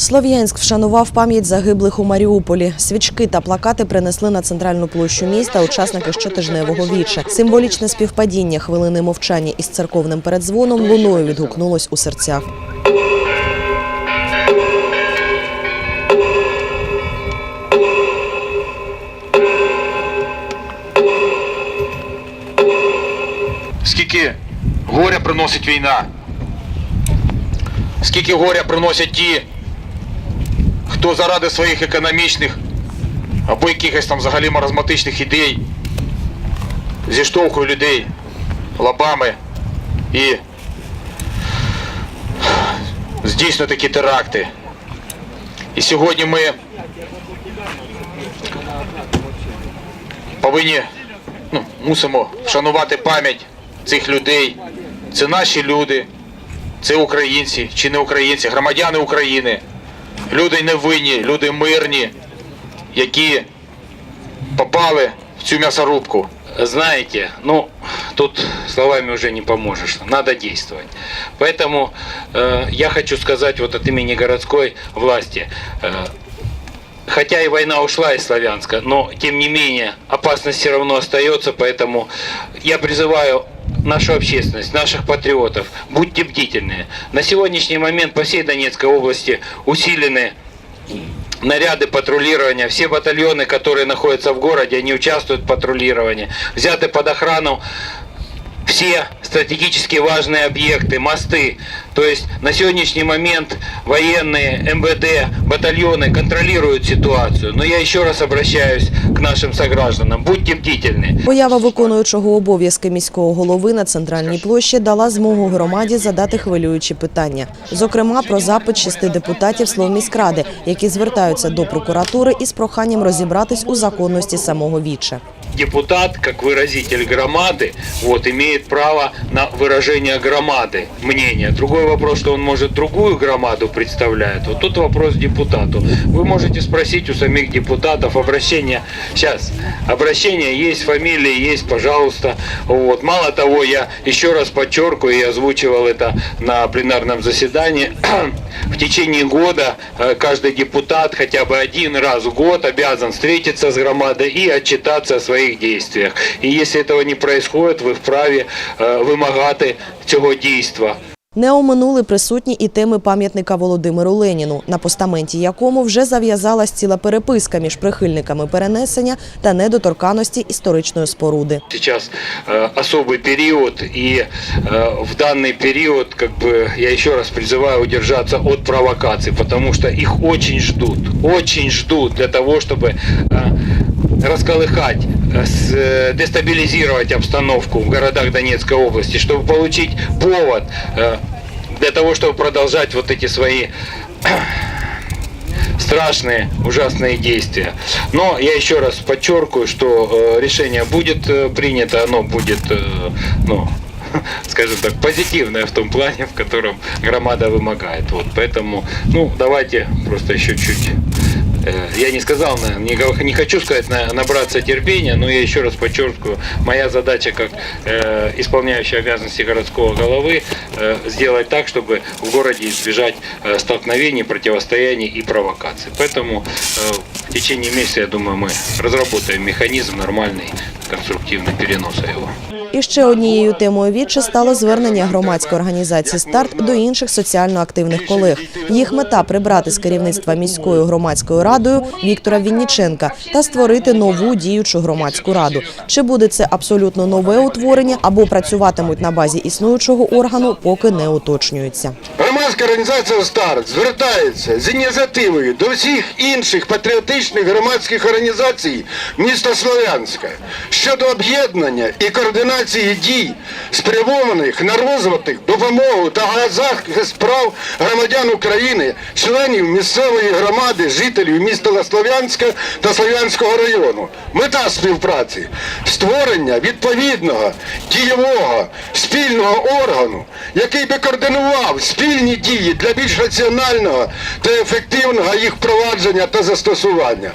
Слов'янськ вшанував пам'ять загиблих у Маріуполі. Свічки та плакати принесли на центральну площу міста учасники щотижневого віча. Символічне співпадіння хвилини мовчання із церковним передзвоном луною відгукнулось у серцях. Скільки горя приносить війна, скільки горя приносять ті, хто заради своїх економічних або якихось там взагалі маразматичних ідей зіштовхує людей лобами і здійснює такі теракти. І сьогодні ми повинні ну, мусимо вшанувати пам'ять цих людей. Це наші люди, це українці чи не українці, громадяни України, люди невинні, люди мирні, які попали в цю м'ясорубку. знаете, ну, тут словами уже не поможешь, надо действовать. Поэтому э, я хочу сказать вот от имени городской власти, э, хотя и война ушла из Славянска, но тем не менее опасность все равно остается, поэтому я призываю нашу общественность, наших патриотов, будьте бдительны. На сегодняшний момент по всей Донецкой области усилены наряды патрулирования, все батальоны, которые находятся в городе, они участвуют в патрулировании, взяты под охрану все стратегически важные объекты, мосты. То есть на сегодняшний момент военные, МВД, батальоны контролируют ситуацию. Но я еще раз обращаюсь к нашим согражданам. Будьте бдительны. Поява виконуючого обов'язки міського голови на центральній площі дала змогу громаді задати хвилюючі питання. Зокрема, про запит шести депутатів Словміськради, які звертаються до прокуратури із проханням розібратись у законності самого віча. Депутат, как выразитель громады, вот, имеет право на выражение громады, мнения. Другой вопрос, что он может другую громаду представляет. Вот тут вопрос депутату. Вы можете спросить у самих депутатов обращение. Сейчас, обращение есть, фамилии есть, пожалуйста. Вот. Мало того, я еще раз подчеркиваю и озвучивал это на пленарном заседании. В течение года э, каждый депутат хотя бы один раз в год обязан встретиться с громадой и отчитаться о своих действиях. И если этого не происходит, вы вправе э, вимагати цього дійства. Не оминули присутні і теми пам'ятника Володимиру Леніну, на постаменті якому вже зав'язалась ціла переписка між прихильниками перенесення та недоторканості історичної споруди. Сейчас э, особый период, и э, в данный период, как бы, я еще раз призываю удержаться от провокаций, потому что их очень ждут, очень ждут для того, чтобы э, э, э, дестабилизировать обстановку в городах Донецкой области, чтобы получить повод э, для того, чтобы продолжать вот эти свои страшные, ужасные действия. Но я еще раз подчеркиваю, что э, решение будет э, принято, оно будет, э, ну, скажем так, позитивное в том плане, в котором громада вымогает. Вот, поэтому, ну, давайте просто еще чуть э, я не сказал, не, не хочу сказать на- набраться терпения, но я еще раз подчеркиваю, моя задача как э, исполняющий обязанности городского головы э, сделать так, чтобы в городе избежать э, столкновений, противостояний и провокаций. Поэтому э, в течение месяца, я думаю, мы разработаем механизм нормальный, конструктивный переноса его. І ще однією темою віче стало звернення громадської організації Старт до інших соціально активних колег. Їх мета прибрати з керівництва міською громадською радою Віктора Вінніченка та створити нову діючу громадську раду. Чи буде це абсолютно нове утворення або працюватимуть на базі існуючого органу, поки не уточнюється. Громадська організація Старт звертається з ініціативою до всіх інших патріотичних громадських організацій міста Слов'янська щодо об'єднання і координації дій, спрямованих на розвиток, допомогу та захист прав громадян України, членів місцевої громади, жителів міста Слов'янська та Слов'янського району. Мета співпраці створення відповідного дієвого спільного органу, який би координував спільні дії для більш раціонального та ефективного їх впровадження та застосування.